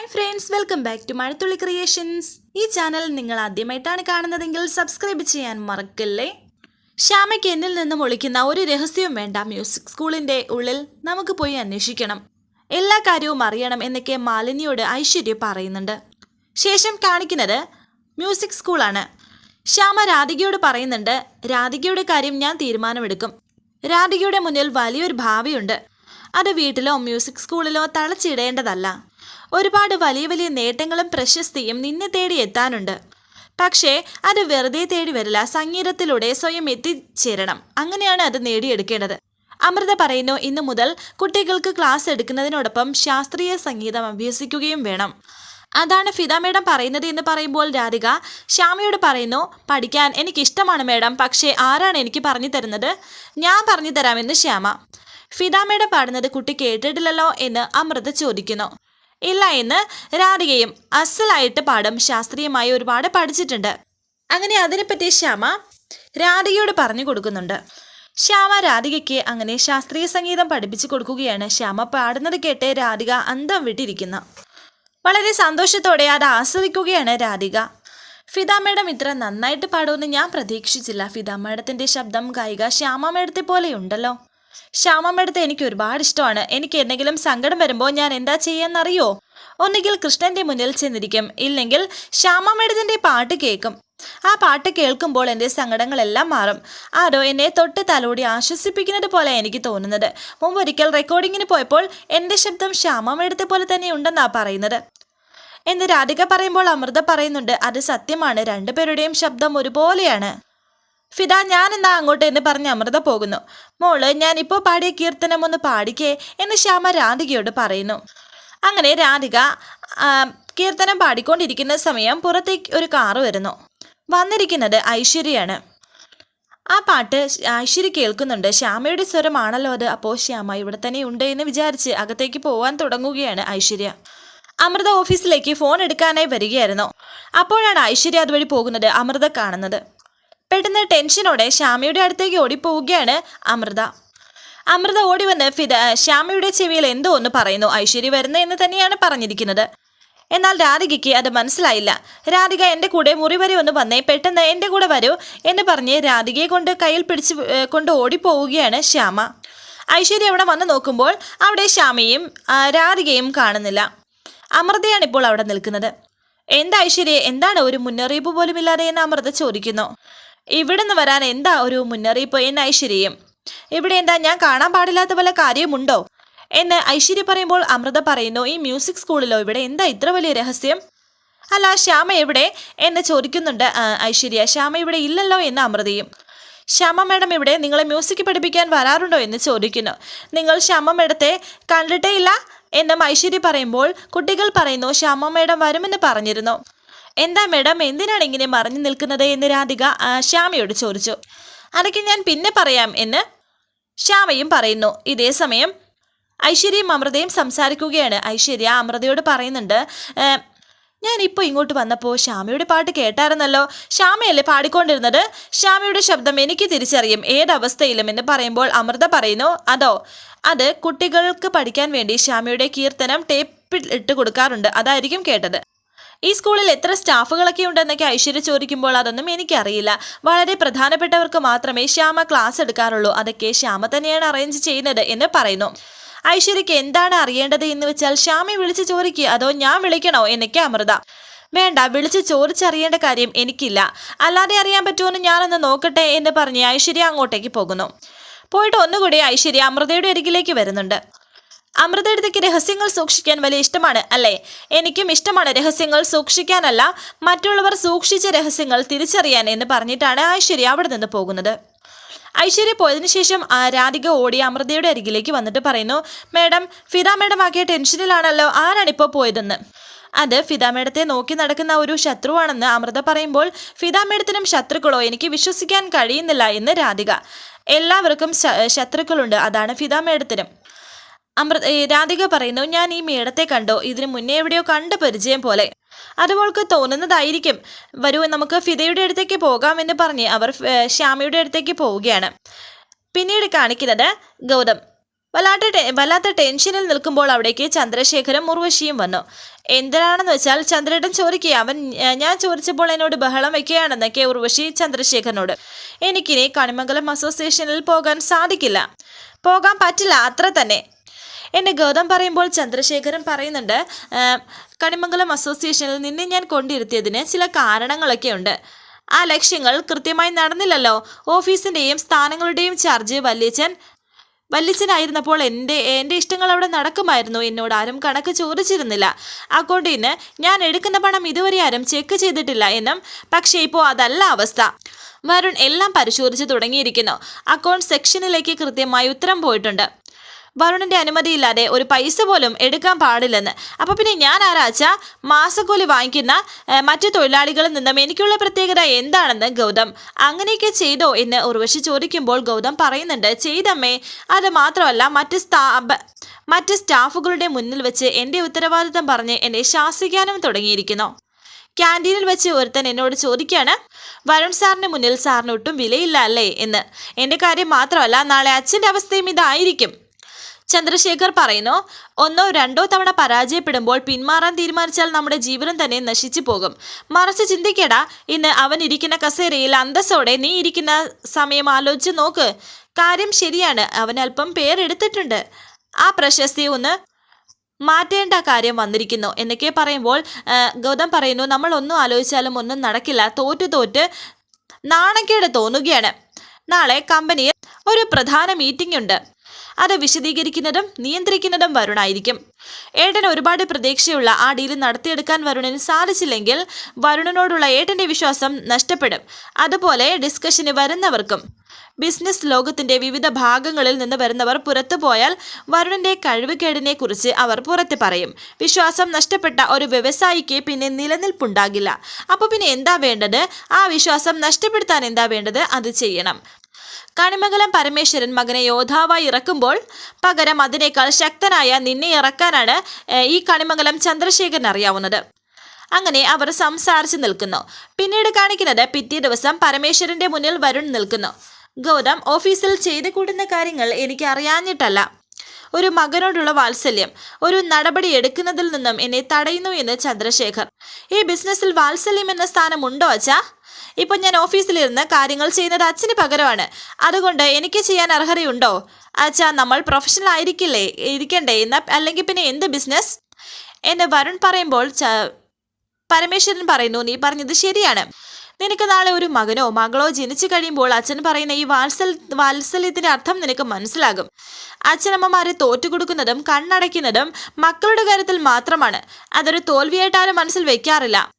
Hi friends welcome back to Mazhathulli creations ഈ channel നിങ്ങൾ ആദ്യമായിട്ടാണ് കാണുന്നതെങ്കിൽ സബ്സ്ക്രൈബ് ചെയ്യാൻ മറക്കല്ലേ? ശ്യാമയ്ക്ക് എന്നിൽ നിന്നും ഒളിക്കുന്ന ഒരു രഹസ്യവും വേണ്ട മ്യൂസിക് സ്കൂളിന്റെ ഉള്ളിൽ നമുക്ക് പോയി അന്വേഷിക്കണം. എല്ലാ കാര്യവും അറിയണം എന്നൊക്കെ മാലിനിയോട് ഐശ്വര്യ പറയുന്നുണ്ട്. ശേഷം കാണിക്കുന്നത് മ്യൂസിക് സ്കൂളാണ് ശ്യാമ രാധികയോട് പറയുന്നുണ്ട് രാധികയുടെ കാര്യം ഞാൻ തീരുമാനമെടുക്കും. രാധികയുടെ മുന്നിൽ വലിയൊരു ഭാവിയുണ്ട്. അത് വീട്ടിലോ മ്യൂസിക് സ്കൂളിലോ തളച്ചിടേണ്ടതല്ല. ഒരുപാട് വലിയ വലിയ നേട്ടങ്ങളും പ്രശസ്തിയും നിന്നെ തേടി എത്താനുണ്ട്. പക്ഷേ അത് വെറുതെ തേടി വരില്ല. സംഗീതത്തിലൂടെ സ്വയം എത്തിച്ചേരണം. അങ്ങനെയാണ് അത് നേടിയെടുക്കേണ്ടത്. അമൃത പറയുന്നു ഇന്നു മുതൽ കുട്ടികൾക്ക് ക്ലാസ് എടുക്കുന്നതിനോടൊപ്പം ശാസ്ത്രീയ സംഗീതം അഭ്യസിക്കുകയും വേണം. അതാണ് ഫിദ മേഡം പറയുന്നത് എന്ന് പറയുമ്പോൾ രാധിക ശ്യാമയോട് പറയുന്നു പഠിക്കാൻ എനിക്കിഷ്ടമാണ് മേഡം പക്ഷേ ആരാണ് എനിക്ക് പറഞ്ഞു തരുന്നത്? ഞാൻ പറഞ്ഞു തരാമെന്ന് ശ്യാമ. ഫിദ മേഡം പാടുന്നത് കുട്ടി കേട്ടിട്ടില്ലല്ലോ എന്ന് അമൃത ചോദിക്കുന്നു. ഇല്ല എന്ന് രാധികയും അസലായിട്ട് പാടും ശാസ്ത്രീയമായി ഒരുപാട് പഠിച്ചിട്ടുണ്ട്. അങ്ങനെ അതിനെപ്പറ്റി ശ്യാമ രാധികയോട് പറഞ്ഞു കൊടുക്കുന്നുണ്ട്. ശ്യാമ രാധികയ്ക്ക് അങ്ങനെ ശാസ്ത്രീയ സംഗീതം പഠിപ്പിച്ചു കൊടുക്കുകയാണ്. ശ്യാമ പാടുന്നത് കേട്ട് രാധിക അന്തം വിട്ടിരിക്കുന്നു. വളരെ സന്തോഷത്തോടെ അത് ആസ്വദിക്കുകയാണ് രാധിക. ഫിദ മേഡം ഇത്ര നന്നായിട്ട് പാടുമെന്ന് ഞാൻ പ്രതീക്ഷിച്ചില്ല. ഫിദ മേഡത്തിന്റെ ശബ്ദം ഗായിക ശ്യാമ മേഡത്തെ പോലെയുണ്ടല്ലോ ശ്യാമ മേഡത്തെ എനിക്ക് ഒരുപാട് ഇഷ്ടമാണ്. എനിക്ക് എന്തെങ്കിലും സങ്കടം വരുമ്പോൾ ഞാൻ എന്താ ചെയ്യാന്നറിയോ? ഒന്നുകിൽ കൃഷ്ണന്റെ മുന്നിൽ ചെന്നിരിക്കും. ഇല്ലെങ്കിൽ ശ്യാമ മേഡത്തിന്റെ പാട്ട് കേൾക്കും. ആ പാട്ട് കേൾക്കുമ്പോൾ എന്റെ സങ്കടങ്ങളെല്ലാം മാറും. ആരോ എന്നെ തൊട്ട് തലോടി ആശ്വസിപ്പിക്കുന്നത് പോലെ എനിക്ക് തോന്നുന്നത്. മുമ്പൊരിക്കൽ റെക്കോർഡിങ്ങിന് പോയപ്പോൾ എന്റെ ശബ്ദം ശ്യാമ മേഡത്തെ പോലെ തന്നെ ഉണ്ടെന്നാ പറയുന്നത്. എന്ന് രാധിക പറയുമ്പോൾ അമൃത പറയുന്നുണ്ട് അത് സത്യമാണ്. രണ്ടുപേരുടെയും ശബ്ദം ഒരുപോലെയാണ്. ഫിദ ഞാൻ എന്നാ അങ്ങോട്ട് എന്ന് പറഞ്ഞ് അമൃത പോകുന്നു. മോൾ ഞാൻ ഇപ്പോൾ പാടിയ കീർത്തനം ഒന്ന് പാടിക്കേ എന്ന് ശ്യാമ രാധികയോട് പറയുന്നു. അങ്ങനെ രാധിക കീർത്തനം പാടിക്കൊണ്ടിരിക്കുന്ന സമയം പുറത്തേക്ക് ഒരു കാറ് വരുന്നു. വന്നിരിക്കുന്നത് ഐശ്വര്യയാണ്. ആ പാട്ട് ഐശ്വര്യ കേൾക്കുന്നുണ്ട്. ശ്യാമയുടെ സ്വരമാണല്ലോ അത്. അപ്പോൾ ശ്യാമ ഇവിടെ തന്നെ ഉണ്ട് എന്ന് വിചാരിച്ച് അകത്തേക്ക് പോവാൻ തുടങ്ങുകയാണ് ഐശ്വര്യ. അമൃത ഓഫീസിലേക്ക് ഫോൺ എടുക്കാനായി വരികയായിരുന്നു. അപ്പോഴാണ് ഐശ്വര്യ അതുവഴി പോകുന്നത് അമൃത കാണുന്നത്. പെട്ടെന്ന് ടെൻഷനോടെ ശ്യാമയുടെ അടുത്തേക്ക് ഓടിപ്പോവുകയാണ് അമൃത. അമൃത ഓടി വന്ന് ഫിദ ശ്യാമയുടെ ചെവിയിൽ എന്തോ ഒന്ന് പറയുന്നു. ഐശ്വര്യ വരുന്നു എന്ന് തന്നെയാണ് പറഞ്ഞിരിക്കുന്നത്. എന്നാൽ രാധികയ്ക്ക് അത് മനസ്സിലായില്ല. രാധിക എന്റെ കൂടെ മുറി വരെ ഒന്ന് വന്നേ പെട്ടെന്ന് എന്റെ കൂടെ വരൂ എന്ന് പറഞ്ഞ് രാധികയെ കൊണ്ട് കയ്യിൽ പിടിച്ച് കൊണ്ട് ഓടിപ്പോവുകയാണ് ശ്യാമ. ഐശ്വര്യ അവിടെ വന്ന് നോക്കുമ്പോൾ അവിടെ ശ്യാമയും രാധികയും കാണുന്നില്ല. അമൃതയാണ് ഇപ്പോൾ അവിടെ നിൽക്കുന്നത്. എന്താ ഐശ്വര്യ? എന്താണ് ഒരു മുന്നറിയിപ്പ് പോലും ഇല്ലാതെ എന്ന് അമൃത ചോദിക്കുന്നു. ഇവിടെ നിന്ന് വരാൻ എന്താ ഒരു മുന്നറിയിപ്പ്? എന്ന് ഐശ്വര്യയും ഇവിടെ എന്താ ഞാൻ കാണാൻ പാടില്ലാത്ത പല കാര്യമുണ്ടോ? എന്ന് ഐശ്വര്യ പറയുമ്പോൾ അമൃത പറയുന്നു ഈ മ്യൂസിക് സ്കൂളിലോ ഇവിടെ എന്താ ഇത്ര വലിയ രഹസ്യം? അല്ല ശ്യാമ എവിടെ? എന്ന് ചോദിക്കുന്നുണ്ട് ഐശ്വര്യ. ശ്യാമ ഇവിടെ ഇല്ലല്ലോ? എന്ന് അമൃതയും. ശ്യാമ മേഡം ഇവിടെ നിങ്ങളെ മ്യൂസിക് പഠിപ്പിക്കാൻ വരാറുണ്ടോ? എന്ന് ചോദിക്കുന്നു. നിങ്ങൾ ശ്യാമ മേഡത്തെ കണ്ടിട്ടേ ഇല്ല? എന്നും ഐശ്വര്യ പറയുമ്പോൾ കുട്ടികൾ പറയുന്നു ശ്യാമ മേഡം വരുമെന്ന് പറഞ്ഞിരുന്നു. എന്താ മേഡം എന്തിനാണ് ഇങ്ങനെ മറിഞ്ഞു നിൽക്കുന്നത് എന്ന് രാധിക ശ്യാമയോട് ചോദിച്ചു. അതൊക്കെ ഞാൻ പിന്നെ പറയാം എന്ന് ശ്യാമയും പറയുന്നു. ഇതേ സമയം ഐശ്വര്യയും അമൃതയും സംസാരിക്കുകയാണ്. ഐശ്വര്യ അമൃതയോട് പറയുന്നുണ്ട് "ഏ, ഞാൻ ഇപ്പോൾ ഇങ്ങോട്ട് വന്നപ്പോൾ ശ്യാമയുടെ പാട്ട് കേട്ടായിരുന്നല്ലോ. ശ്യാമയല്ലേ പാടിക്കൊണ്ടിരുന്നത്? ശ്യാമയുടെ ശബ്ദം എനിക്ക് തിരിച്ചറിയും. ഏതവസ്ഥയിലും എന്ന് പറയുമ്പോൾ അമൃത പറയുന്നു അതോ അത് കുട്ടികൾക്ക് പഠിക്കാൻ വേണ്ടി ശ്യാമയുടെ കീർത്തനം ടേപ്പിൽ ഇട്ട് കൊടുക്കാറുണ്ട്. അതായിരിക്കും കേട്ടത്. ഈ സ്കൂളിൽ എത്ര സ്റ്റാഫുകളൊക്കെ ഉണ്ടെന്നൊക്കെ ഐശ്വര്യ ചോദിക്കുമ്പോൾ അതൊന്നും എനിക്കറിയില്ല. വളരെ പ്രധാനപ്പെട്ടവർക്ക് മാത്രമേ ശ്യാമ ക്ലാസ് എടുക്കാറുള്ളൂ. അതൊക്കെ ശ്യാമ തന്നെയാണ് അറേഞ്ച് ചെയ്യുന്നത് എന്ന് പറയുന്നു. ഐശ്വര്യക്ക് എന്താണ് അറിയേണ്ടത് എന്ന് വെച്ചാൽ ശ്യാമയെ വിളിച്ച് ചോദിക്കുക അതോ ഞാൻ വിളിക്കണോ എന്നൊക്കെ അമൃത. വേണ്ട വിളിച്ച് ചോദിച്ചറിയേണ്ട കാര്യം എനിക്കില്ല. അല്ലാതെ അറിയാൻ പറ്റുമെന്ന് ഞാനൊന്ന് നോക്കട്ടെ എന്ന് പറഞ്ഞ് ഐശ്വര്യ അങ്ങോട്ടേക്ക് പോകുന്നു. പോയിട്ട് ഒന്നുകൂടി ഐശ്വര്യ അമൃതയുടെ അരികിലേക്ക് വരുന്നുണ്ട്. അമൃതയുടെ അടുത്തേക്ക് രഹസ്യങ്ങൾ സൂക്ഷിക്കാൻ വലിയ ഇഷ്ടമാണ് അല്ലേ? എനിക്കും ഇഷ്ടമാണ് രഹസ്യങ്ങൾ സൂക്ഷിക്കാനല്ല മറ്റുള്ളവർ സൂക്ഷിച്ച രഹസ്യങ്ങൾ തിരിച്ചറിയാൻ എന്ന് പറഞ്ഞിട്ടാണ് ഐശ്വര്യ അവിടെ നിന്ന് പോകുന്നത്. ഐശ്വര്യ പോയതിനു ശേഷം രാധിക ഓടി അമൃതയുടെ അരികിലേക്ക് വന്നിട്ട് പറയുന്നു മേഡം ഫിദ മേഡം ആക്കിയ ടെൻഷനിലാണല്ലോ ആരാണിപ്പോൾ പോയതെന്ന്? അത് ഫിദ മേഡത്തെ നോക്കി നടക്കുന്ന ഒരു ശത്രുവാണെന്ന് അമൃത പറയുമ്പോൾ ഫിദ മേഡത്തിനും ശത്രുക്കളോ എനിക്ക് വിശ്വസിക്കാൻ കഴിയുന്നില്ല എന്ന് രാധിക. എല്ലാവർക്കും ശത്രുക്കളുണ്ട് അതാണ് ഫിദ മേഡത്തിനും. അമൃത രാധിക പറയുന്നു ഞാൻ ഈ മേടത്തെ കണ്ടോ. ഇതിനു മുന്നേ എവിടെയോ കണ്ട പരിചയം പോലെ. അതുപോൾക്ക് തോന്നുന്നതായിരിക്കും. വരൂ നമുക്ക് ഫിദയുടെ അടുത്തേക്ക് പോകാമെന്ന് പറഞ്ഞ് അവർ ശ്യാമയുടെ അടുത്തേക്ക് പോവുകയാണ്. പിന്നീട് കാണിക്കുന്നത് ഗൗതം. വല്ലാത്ത ടെ- വല്ലാത്ത ടെൻഷനിൽ നിൽക്കുമ്പോൾ അവിടേക്ക് ചന്ദ്രശേഖരും ഉർവശിയും വന്നു. എന്തിനാണെന്ന് വെച്ചാൽ ചന്ദ്രേട്ടൻ ചോദിക്കുക അവൻ ഞാൻ ചോദിച്ചപ്പോൾ എന്നോട് ബഹളം വെക്കുകയാണെന്നൊക്കെ ഉർവശി ചന്ദ്രശേഖരനോട്. എനിക്കിനി കണിമംഗലം അസോസിയേഷനിൽ പോകാൻ സാധിക്കില്ല. പോകാൻ പറ്റില്ല അത്ര തന്നെ. എന്നെ ഗൗതം പറയുമ്പോൾ ചന്ദ്രശേഖരൻ പറയുന്നുണ്ട് "ആ, കണിമംഗലം അസോസിയേഷനിൽ നിന്നെ ഞാൻ കൊണ്ടിരുത്തിയതിന് ചില കാരണങ്ങളൊക്കെ ഉണ്ട്. ആ ലക്ഷ്യങ്ങൾ കൃത്യമായി നടന്നില്ലല്ലോ. ഓഫീസിന്റെയും സ്ഥാനങ്ങളുടെയും ചാർജ് വല്ലിച്ചൻ വല്യച്ഛനായിരുന്നപ്പോൾ എന്റെ എന്റെ ഇഷ്ടങ്ങൾ അവിടെ നടക്കുമായിരുന്നു. എന്നോട് ആരും കണക്ക് ചോദിച്ചിരുന്നില്ല. അക്കൗണ്ടിന് ഞാൻ എടുക്കുന്ന പണം ഇതുവരെ ആരും ചെക്ക് ചെയ്തിട്ടില്ല എന്നും പക്ഷേ ഇപ്പോൾ അതല്ല അവസ്ഥ. വരുൺ എല്ലാം പരിശോധിച്ച് തുടങ്ങിയിരിക്കുന്നു. അക്കൗണ്ട് സെക്ഷനിലേക്ക് കൃത്യമായി ഉത്തരം പോയിട്ടുണ്ട്. വരുണിന്റെ അനുമതിയില്ലാതെ ഒരു പൈസ പോലും എടുക്കാൻ പാടില്ലെന്ന്. അപ്പൊ പിന്നെ ഞാൻ ആരാച്ച? മാസക്കൂലി വാങ്ങിക്കുന്ന മറ്റു തൊഴിലാളികളിൽ നിന്നും എനിക്കുള്ള പ്രത്യേകത എന്താണെന്ന് ഗൗതം അങ്ങനെയൊക്കെ ചെയ്തോ എന്ന് ഉർവശി ചോദിക്കുമ്പോൾ ഗൗതം പറയുന്നുണ്ട് ചെയ്തമ്മേ അത് മാത്രമല്ല മറ്റ് സ്ഥാപ മറ്റ് സ്റ്റാഫുകളുടെ മുന്നിൽ വെച്ച് എന്റെ ഉത്തരവാദിത്തം പറഞ്ഞ് എന്നെ ശാസിക്കാനും തുടങ്ങിയിരിക്കുന്നു. ക്യാന്റീനിൽ വെച്ച് ഒരുത്തൻ എന്നോട് ചോദിക്കുകയാണ് വരുൺ സാറിന് മുന്നിൽ സാറിന് ഒട്ടും വിലയില്ല അല്ലേ? എന്ന്. എന്റെ കാര്യം മാത്രമല്ല നാളെ അച്ഛന്റെ അവസ്ഥയും ഇതായിരിക്കും. ചന്ദ്രശേഖർ പറയുന്നു ഒന്നോ രണ്ടോ തവണ പരാജയപ്പെടുമ്പോൾ പിന്മാറാൻ തീരുമാനിച്ചാൽ നമ്മുടെ ജീവനം തന്നെ നശിച്ചു പോകും. മറിച്ച് ചിന്തിക്കടാ ഇന്ന് അവൻ ഇരിക്കുന്ന കസേരയിൽ അന്തസ്സോടെ നീ ഇരിക്കുന്ന സമയം ആലോചിച്ച് നോക്ക്. കാര്യം ശരിയാണ് അവൻ അല്പം പേരെടുത്തിട്ടുണ്ട്. ആ പ്രശസ്തി ഒന്ന് മാറ്റേണ്ട കാര്യം വന്നിരിക്കുന്നു. എന്നൊക്കെ പറയുമ്പോൾ ഗൗതം പറയുന്നു നമ്മൾ ഒന്നും ആലോചിച്ചാലും ഒന്നും നടക്കില്ല. തോറ്റ് തോറ്റ് നാണക്കേട് തോന്നുകയാണ്. നാളെ കമ്പനിയിൽ ഒരു പ്രധാന മീറ്റിംഗ് ഉണ്ട്. അത് വിശദീകരിക്കുന്നതും നിയന്ത്രിക്കുന്നതും വരുണായിരിക്കും. ഏട്ടന് ഒരുപാട് പ്രതീക്ഷയുള്ള ആ ഡീൽ നടത്തിയെടുക്കാൻ വരുണിന് സാധിച്ചില്ലെങ്കിൽ വരുണനോടുള്ള ഏട്ടന്റെ വിശ്വാസം നഷ്ടപ്പെടും. അതുപോലെ ഡിസ്കഷന് വരുന്നവർക്കും. ബിസിനസ് ലോകത്തിന്റെ വിവിധ ഭാഗങ്ങളിൽ നിന്ന് വരുന്നവർ പുറത്തു പോയാൽ വരുണിന്റെ കഴിവുകേടിനെ കുറിച്ച് അവർ പുറത്ത് പറയും. വിശ്വാസം നഷ്ടപ്പെട്ട ഒരു വ്യവസായിക്ക് പിന്നെ നിലനിൽപ്പുണ്ടാകില്ല. അപ്പോൾ പിന്നെ എന്താ വേണ്ടത്? ആ വിശ്വാസം നഷ്ടപ്പെടുത്താൻ എന്താ വേണ്ടത്? അത് ചെയ്യണം. കണിമംഗലം പരമേശ്വരൻ മകനെ യോദ്ധാവായി ഇറക്കുമ്പോൾ പകരം അതിനേക്കാൾ ശക്തനായ നിന്നെ ഇറക്കാനാണ് ഈ കണിമംഗലം ചന്ദ്രശേഖരൻ അറിയാവുന്നത്. അങ്ങനെ അവർ സംസാരിച്ച് നിൽക്കുന്നു. പിന്നീട് കാണിക്കുന്നത് പിറ്റേ ദിവസം പരമേശ്വരന്റെ മുന്നിൽ വരുൺ നിൽക്കുന്നു. ഗൗതം ഓഫീസിൽ ചെയ്തു കൂടുന്ന കാര്യങ്ങൾ എനിക്ക് അറിയാഞ്ഞിട്ടല്ല. ഒരു മകനോടുള്ള വാത്സല്യം ഒരു നടപടി എടുക്കുന്നതിൽ നിന്നും എന്നെ തടയുന്നു എന്ന് ചന്ദ്രശേഖർ. ഈ ബിസിനസ്സിൽ വാത്സല്യം എന്ന സ്ഥാനം ഉണ്ടോ അച്ഛാ? ഇപ്പൊ ഞാൻ ഓഫീസിലിരുന്ന് കാര്യങ്ങൾ ചെയ്യുന്നത് അച്ഛന് പകരമാണ്. അതുകൊണ്ട് എനിക്ക് ചെയ്യാൻ അർഹതയുണ്ടോ? അച്ഛാ നമ്മൾ പ്രൊഫഷണൽ ആയിരിക്കില്ലേ? ഇരിക്കണ്ടേ എന്ന അല്ലെങ്കിൽ പിന്നെ എന്ത് ബിസിനസ് എന്ന് വരുൺ പറയുമ്പോൾ പരമേശ്വരൻ പറയുന്നു നീ പറഞ്ഞത് ശരിയാണ്. നിനക്ക് നാളെ ഒരു മകനോ മകളോ ജനിച്ചു കഴിയുമ്പോൾ അച്ഛൻ പറയുന്ന ഈ വാത്സൽ വാത്സല്യത്തിന്റെ അർത്ഥം നിനക്ക് മനസ്സിലാകും. അച്ഛനമ്മമാരെ തോറ്റുകൊടുക്കുന്നതും കണ്ണടയ്ക്കുന്നതും മക്കളുടെ കാര്യത്തിൽ മാത്രമാണ്. അതൊരു തോൽവിയായിട്ടാരും മനസ്സിൽ വെക്കാറില്ല.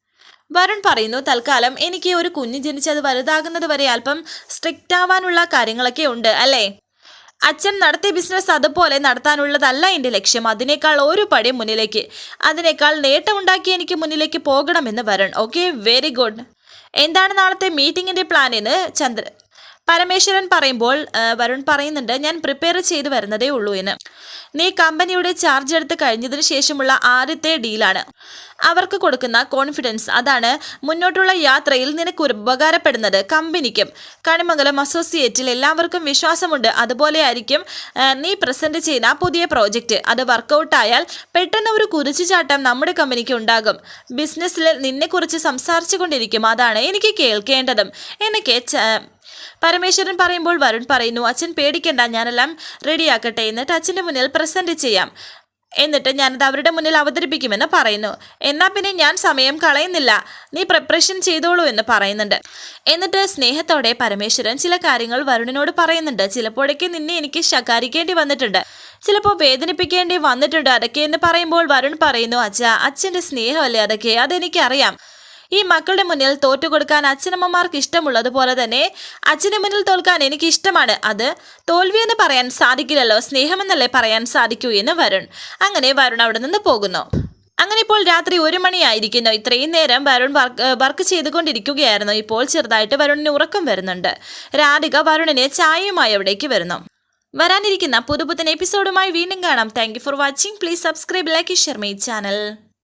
വരുൺ പറയുന്നു തൽക്കാലം എനിക്ക് ഒരു കുഞ്ഞ് ജനിച്ച് അത് വലുതാകുന്നത് വരെ അല്പം സ്ട്രിക്റ്റ് ആവാനുള്ള കാര്യങ്ങളൊക്കെ ഉണ്ട് അല്ലേ? അച്ഛൻ നടത്തിയ ബിസിനസ് അതുപോലെ നടത്താനുള്ളതല്ല എന്റെ ലക്ഷ്യം. അതിനേക്കാൾ ഒരു പടി മുന്നിലേക്ക്. അതിനേക്കാൾ നേട്ടമുണ്ടാക്കി എനിക്ക് മുന്നിലേക്ക് പോകണമെന്ന് വരുൺ. ഓക്കെ? Very good. എന്താണ് നാളത്തെ മീറ്റിംഗിന്റെ പ്ലാൻ എന്ന് ചന്ദ്ര പരമേശ്വരൻ പറയുമ്പോൾ വരുൺ പറയുന്നുണ്ട് ഞാൻ പ്രിപ്പയർ ചെയ്തു വരുന്നതേ ഉള്ളൂ എന്ന്. നീ കമ്പനിയുടെ ചാർജ് എടുത്ത് കഴിഞ്ഞതിന് ശേഷമുള്ള ആദ്യത്തെ ഡീലാണ് അവർക്ക് കൊടുക്കുന്ന കോൺഫിഡൻസ് അതാണ് മുന്നോട്ടുള്ള യാത്രയിൽ നിനക്ക് ഉപകാരപ്പെടുന്നത് കമ്പനിക്കും. കണിമംഗലം അസോസിയേറ്റിൽ എല്ലാവർക്കും വിശ്വാസമുണ്ട്. അതുപോലെ ആയിരിക്കും നീ പ്രസന്റ് ചെയ്യുന്ന പുതിയ പ്രോജക്റ്റ് അത് വർക്കൗട്ടായാൽ പെട്ടെന്ന് ഒരു കുതിച്ചുചാട്ടം നമ്മുടെ കമ്പനിക്ക് ഉണ്ടാകും. ബിസിനസ്സിൽ നിന്നെക്കുറിച്ച് സംസാരിച്ചു കൊണ്ടിരിക്കും അതാണ് എനിക്ക് കേൾക്കേണ്ടതും. എനിക്ക് പരമേശ്വരൻ പറയുമ്പോൾ വരുൺ പറയുന്നു അച്ഛൻ പേടിക്കണ്ട ഞാനെല്ലാം റെഡിയാക്കട്ടെ. എന്നിട്ട് അച്ഛന്റെ മുന്നിൽ പ്രസന്റ് ചെയ്യാം. എന്നിട്ട് ഞാനത് അവരുടെ മുന്നിൽ അവതരിപ്പിക്കുമെന്ന് പറയുന്നു. എന്നാൽ പിന്നെ ഞാൻ സമയം കളയുന്നില്ല. നീ പ്രിപ്പറേഷൻ ചെയ്തോളൂ എന്ന് പറയുന്നുണ്ട്. എന്നിട്ട് സ്നേഹത്തോടെ പരമേശ്വരൻ ചില കാര്യങ്ങൾ വരുണിനോട് പറയുന്നുണ്ട്. ചിലപ്പോഴൊക്കെ നിന്നെ എനിക്ക് ശകാരിക്കേണ്ടി വന്നിട്ടുണ്ട്. ചിലപ്പോൾ വേദനിപ്പിക്കേണ്ടി വന്നിട്ടുണ്ട്. അതൊക്കെ എന്ന് പറയുമ്പോൾ വരുൺ പറയുന്നു അച്ഛ അച്ഛന്റെ സ്നേഹമല്ലേ അതൊക്കെ? അതെനിക്കറിയാം. ഈ മക്കളുടെ മുന്നിൽ തോറ്റുകൊടുക്കാൻ അച്ഛനമ്മമാർക്ക് ഇഷ്ടമുള്ളതുപോലെ തന്നെ അച്ഛന് മുന്നിൽ തോൽക്കാൻ എനിക്ക് ഇഷ്ടമാണ് അത് തോൽവി എന്ന് പറയാൻ സാധിക്കില്ലല്ലോ സ്നേഹമെന്നല്ലേ പറയാൻ സാധിക്കൂ എന്ന് വരുൺ. അങ്ങനെ വരുൺ അവിടെ നിന്ന് പോകുന്നു. അങ്ങനെ ഇപ്പോൾ രാത്രി ഒരു മണിയായിരിക്കുന്നു. ഇത്രയും നേരം വരുൺ വർക്ക് ചെയ്തുകൊണ്ടിരിക്കുകയായിരുന്നു. ഇപ്പോൾ ചെറുതായിട്ട് വരുണിന് ഉറക്കം വരുന്നുണ്ട്. രാധിക വരുണിനെ ചായയുമായി അവിടേക്ക് വരുന്നു. വരാനിരിക്കുന്ന പുതുപുത്തൻ എപ്പിസോഡുമായി വീണ്ടും കാണാം. Thank for watching please subscribe like share my channel